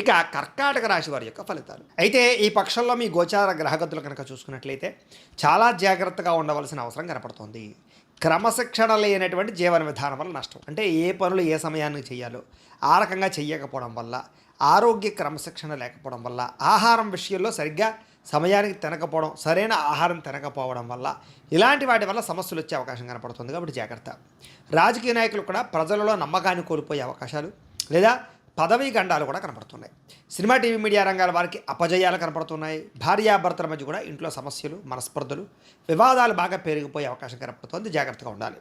ఇక కర్కాటక రాశి వారి యొక్క ఫలితాలు. అయితే ఈ పక్షంలో మీ గోచార గ్రహగతులు కనుక చూసుకున్నట్లయితే చాలా జాగ్రత్తగా ఉండవలసిన అవసరం కనపడుతోంది. క్రమశిక్షణ లేనటువంటి జీవన విధానం వల్ల నష్టం. అంటే ఏ పనులు ఏ సమయానికి చేయాలో ఆ రకంగా చేయకపోవడం వల్ల ఆరోగ్య క్రమశిక్షణ లేకపోవడం వల్ల ఆహారం విషయంలో సరిగ్గా సమయానికి తినకపోవడం సరైన ఆహారం తినకపోవడం వల్ల ఇలాంటి వాటి వల్ల సమస్యలు వచ్చే అవకాశం కనపడుతుంది కాబట్టి జాగ్రత్త. రాజకీయ నాయకులు కూడా ప్రజలలో నమ్మకాన్ని కోల్పోయే అవకాశాలు లేదా పదవీ గండాలు కూడా కనపడుతున్నాయి. సినిమా టీవీ మీడియా రంగాల వారికి అపజయాలు కనపడుతున్నాయి. భార్యాభర్తల మధ్య కూడా ఇంట్లో సమస్యలు మనస్పర్ధలు వివాదాలు బాగా పెరిగిపోయే అవకాశం కనపడుతుంది. జాగ్రత్తగా ఉండాలి.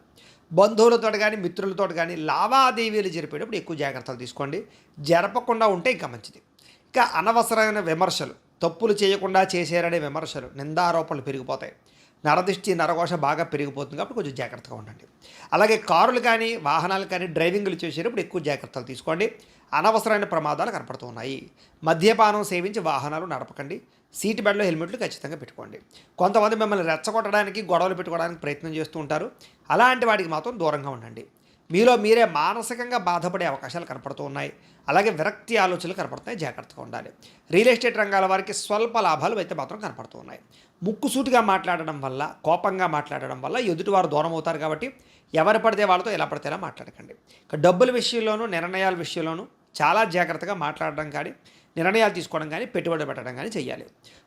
బంధువులతో కానీ మిత్రులతో కానీ లావాదేవీలు జరిపేటప్పుడు ఎక్కువ జాగ్రత్తలు తీసుకోండి. జరపకుండా ఉంటే ఇంకా మంచిది. ఇంకా అనవసరమైన విమర్శలు తప్పులు చేయకుండా చేశారనే విమర్శలు నిందారోపణలు పెరిగిపోతాయి. నరదిష్టి నరఘోష బాగా పెరిగిపోతుంది కాబట్టి కొంచెం జాగ్రత్తగా ఉండండి. అలాగే కారులు కానీ వాహనాలు కానీ డ్రైవింగ్లు చేసేటప్పుడు ఎక్కువ జాగ్రత్తలు తీసుకోండి. అనవసరమైన ప్రమాదాలు కనపడుతున్నాయి మద్యపానం సేవించి వాహనాలు నడపకండి. సీట్ బెల్ట్లో హెల్మెట్లు ఖచ్చితంగా పెట్టుకోండి. కొంతమంది మిమ్మల్ని రెచ్చగొట్టడానికి గొడవలు పెట్టుకోవడానికి ప్రయత్నం చేస్తూ ఉంటారు. అలాంటి వాటికి మాత్రం దూరంగా ఉండండి. మీలో మీరే మానసికంగా బాధపడే అవకాశాలు కనపడుతూ ఉన్నాయి. అలాగే విరక్తి ఆలోచనలు కనపడుతున్నాయి జాగ్రత్తగా ఉండాలి. రియల్ ఎస్టేట్ రంగాల వారికి స్వల్ప లాభాలు అయితే మాత్రం కనపడుతూ ఉన్నాయి. ముక్కుసూటిగా మాట్లాడడం వల్ల కోపంగా మాట్లాడడం వల్ల ఎదుటివారు దూరం అవుతారు కాబట్టి ఎవరు పడితే వాళ్ళతో ఎలా పడితే ఎలా మాట్లాడకండి. ఇక డబ్బుల విషయంలోనూ నిర్ణయాల విషయంలోనూ చాలా జాగ్రత్తగా మాట్లాడడం కానీ నిర్ణయాలు తీసుకోవడం కానీ పెట్టుబడి పెట్టడం కానీ చేయాలి.